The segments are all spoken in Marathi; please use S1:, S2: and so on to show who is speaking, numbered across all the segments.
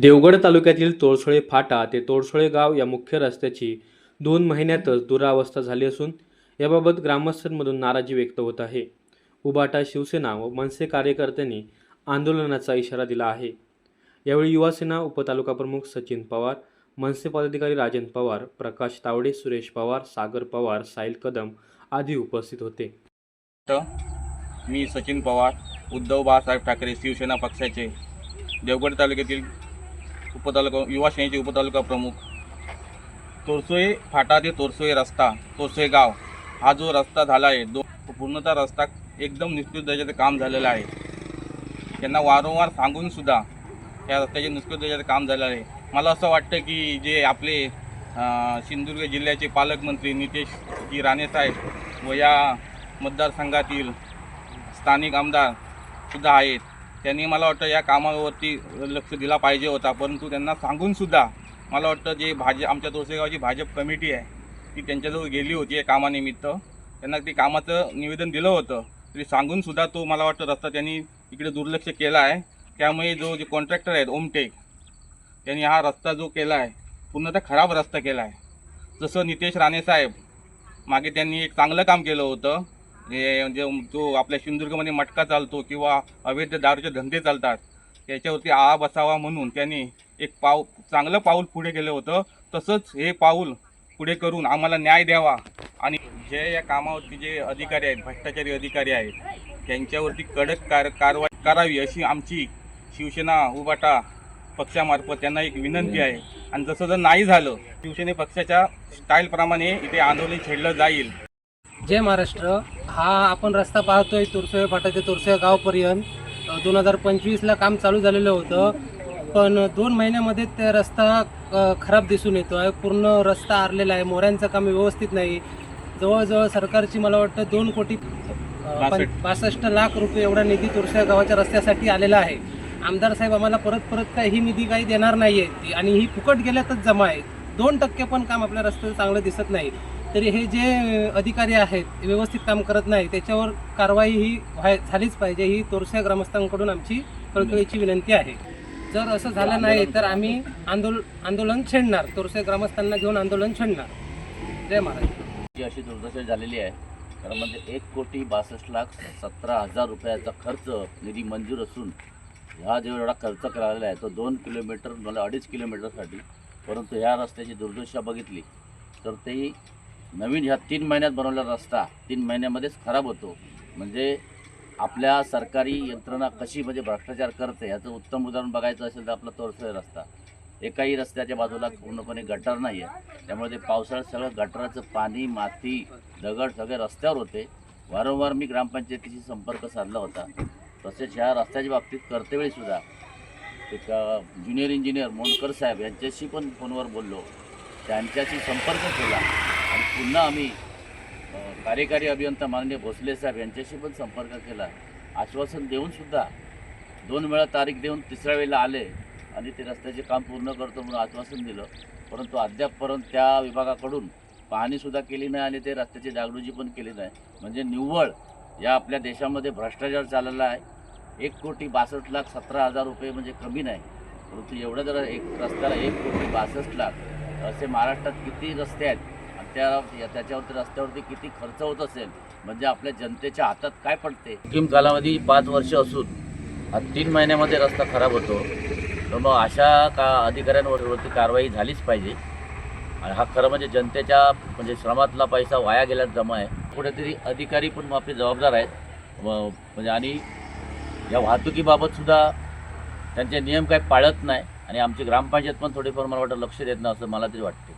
S1: देवगड तालुक्यातील तोळसोळे फाटा ते तोळसोळे गाव या मुख्य रस्त्याची दोन महिन्यातच दुरावस्था झाली असून याबाबत ग्रामस्थांमधून नाराजी व्यक्त होत आहे. उबाटा शिवसेना व मनसे कार्यकर्त्यांनी आंदोलनाचा इशारा दिला आहे. यावेळी युवासेना उपतालुका प्रमुख सचिन पवार मनसे पदाधिकारी राजन पवार प्रकाश तावडे सुरेश पवार सागर पवार साहिल कदम आदी उपस्थित होते.
S2: मी सचिन पवार उद्धव बाळासाहेब ठाकरे शिवसेना पक्षाचे देवगड तालुक्यातील उपतालुका युवा सेनेचे उपतालुका प्रमुख. तोरसोई फाटा ते तोरसोई रस्ता तोरसोई गाव. हा जो रस्ता झाला आहे दो पूर्णतः रस्ता एकदम निष्कृत दर्जाचं काम झालेलं आहे. त्यांना वारंवार सांगून सुद्धा या रस्त्याचे निष्कृत दर्जाचं काम झालेलं आहे. मला असं वाटतं की जे आपले सिंधुदुर्ग जिल्ह्याचे पालकमंत्री नितेश जी राणेसाहेब व या मतदारसंघातील स्थानिक आमदार सुद्धा आहेत. त्यांनी मला वाटतं या कामावरती लक्ष दिला पाहिजे होता. परंतु त्यांना सांगूनसुद्धा मला वाटतं जे भाजप आमच्या तोरसेगावची भाजप कमिटी आहे ती त्यांच्याजवळ गेली होती या कामानिमित्त. त्यांना ते कामाचं निवेदन दिलं होतं. तरी सांगूनसुद्धा तो मला वाटतं रस्ता त्यांनी इकडे दुर्लक्ष केला आहे. त्यामुळे जो जे कॉन्ट्रॅक्टर आहेत ओमटेक त्यांनी हा रस्ता जो केला आहे पूर्णतः खराब रस्ता केला आहे. जसं नितेश राणेसाहेब मागे त्यांनी एक चांगलं काम केलं होतं. जे जो आपल्या सिंधुदुर्गमध्ये मटका चालतो किंवा अवैध दारूचे धंदे चालतात त्याच्यावरती आळा बसावा म्हणून त्यांनी एक पाव चांगलं पाऊल पुढे केलं होतं. तसंच हे पाऊल पुढे करून आम्हाला न्याय द्यावा आणि जे या कामावरती जे अधिकारी आहेत भ्रष्टाचारी अधिकारी आहेत त्यांच्यावरती कडक कार कारवाई करावी अशी आमची शिवसेना उबाटा पक्षामार्फत त्यांना एक विनंती आहे. आणि जसं जर नाही झालं शिवसेने पक्षाच्या स्टाईलप्रमाणे इथे आंदोलन छेडलं जाईल.
S3: जय महाराष्ट्र. हा आपण रस्ता पाहतोय तुरसोळे फाटा ते तुरसोळे गावपर्यंत. दोन हजार पंचवीसला काम चालू झालेलं होतं. पण दोन महिन्यामध्ये ते रस्ता खराब दिसून येतो आहे पूर्ण रस्ता आरलेला आहे. मोऱ्यांचं काम व्यवस्थित नाही. जवळजवळ सरकारची मला वाटतं दोन कोटी बासष्ट. लाख रुपये एवढा निधी तुरसोळे गावाच्या रस्त्यासाठी आलेला आहे. आमदार साहेब आम्हाला परत परत काय ही निधी काही देणार नाही आहे आणि ही फुकट गेल्यातच जमा आहे. दोन टक्के पण काम आपल्या रस्त्याचं चांगलं दिसत नाही. तरी हे जे अधिकारी आहेत व्यवस्थित काम करत नाही त्याच्यावर कारवाई ही व्हाय झालीच पाहिजे ही तोरस्या ग्रामस्थांकडून आमची कळकळीची विनंती आहे. जर असं झालं नाही तर आम्ही आंदोलन आंदोलन छेडणार तोरस्या ग्रामस्थांना घेऊन आंदोलन छेडणार. जय महाराज
S4: जी अशी दुर्दशा झालेली आहे कारण म्हणजे एक कोटी बासष्ट लाख सतरा हजार रुपयाचा खर्च निधी मंजूर असून हा जो एवढा खर्च करालेला आहे तो दोन किलोमीटर मला अडीच किलोमीटरसाठी परंतु ह्या रस्त्याची दुर्दशा बघितली तर ते नवीन ह्या तीन महिन्यात बनवलेला रस्ता तीन महिन्यामध्येच खराब होतो. म्हणजे आपल्या सरकारी यंत्रणा कशी म्हणजे भ्रष्टाचार करते याचं उत्तम उदाहरण बघायचं असेल तर आपला तोरसोळे रस्ता. एकाही रस्त्याच्या बाजूला पूर्णपणे गटर नाही आहे त्यामुळे ते पावसाळ्यात सगळं गटराचं पाणी माती दगड सगळे रस्त्यावर होते. वारंवार मी ग्रामपंचायतीशी संपर्क साधला होता. तसेच ह्या रस्त्याच्या बाबतीत करतेवेळीसुद्धा एक ज्युनियर इंजिनियर मोनकर साहेब यांच्याशी पण फोनवर बोललो. त्यांच्याशी संपर्क केला. पुन्हा आम्ही कार्यकारी अभियंता माननीय भोसले साहेब यांच्याशी पण संपर्क केला. आश्वासन देऊनसुद्धा दोन वेळा तारीख देऊन तिसऱ्या वेळेला आले आणि ते रस्त्याचे काम पूर्ण करतो म्हणून आश्वासन दिलं. परंतु अद्यापपर्यंत त्या विभागाकडून पाहणीसुद्धा केली नाही आणि ते रस्त्याची डागडुजी पण केली नाही. म्हणजे निव्वळ या आपल्या देशामध्ये भ्रष्टाचार चाललेला आहे. एक कोटी बासष्ट लाख सतरा हजार रुपये म्हणजे कमी नाही. परंतु एवढं जर एक रस्त्याला एक कोटी बासष्ट लाख असे महाराष्ट्रात किती रस्ते आहेत त्या त्याच्यावरती रस्त्यावरती किती खर्च होत असेल? म्हणजे आपल्या जनतेच्या हातात काय पडते? अंतिम कालावधी पाच वर्ष असून हा तीन महिन्यामध्ये रस्ता खराब होतो. तर मग अशा का अधिकाऱ्यांवरती कारवाई झालीच पाहिजे. आणि हा खरं म्हणजे जनतेच्या म्हणजे श्रमातला पैसा वाया गेल्यात जमा आहे. कुठेतरी अधिकारी पण आपले जबाबदार आहेत. म्हणजे आणि या वाहतुकीबाबतसुद्धा त्यांचे नियम काही पाळत नाही. आणि आमची ग्रामपंचायत पण थोडीफार मला वाटतं लक्ष देत नाही असं मला तरी वाटते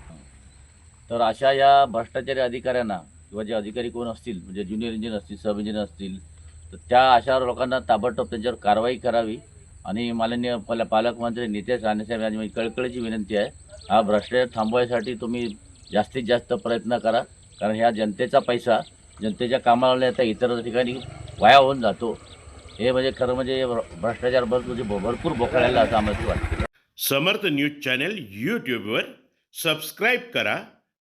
S4: तर अशा या भ्रष्टाचारी अधिकाऱ्यांना किंवा जे अधिकारी कोण असतील म्हणजे ज्युनियर इंजिनियर असतील सब इंजिनियर असतील तर त्या अशा लोकांना ताबडतोब त्यांच्यावर कारवाई करावी. आणि माननीय पाल पालकमंत्री नितेश राणेसाहेब यांची माझी कळकळीची विनंती आहे हा भ्रष्टाचार थांबवायसाठी तुम्ही जास्तीत जास्त प्रयत्न करा. कारण ह्या जनतेचा पैसा जनतेच्या कामाला आता इतर ठिकाणी वाया होऊन जातो. हे म्हणजे खरं म्हणजे भ्रष्टाचार म्हणजे भरपूर बोकाळलेला असं आम्हाला वाटतं.
S5: समर्थ न्यूज चॅनल यूट्यूबवर सबस्क्राईब करा.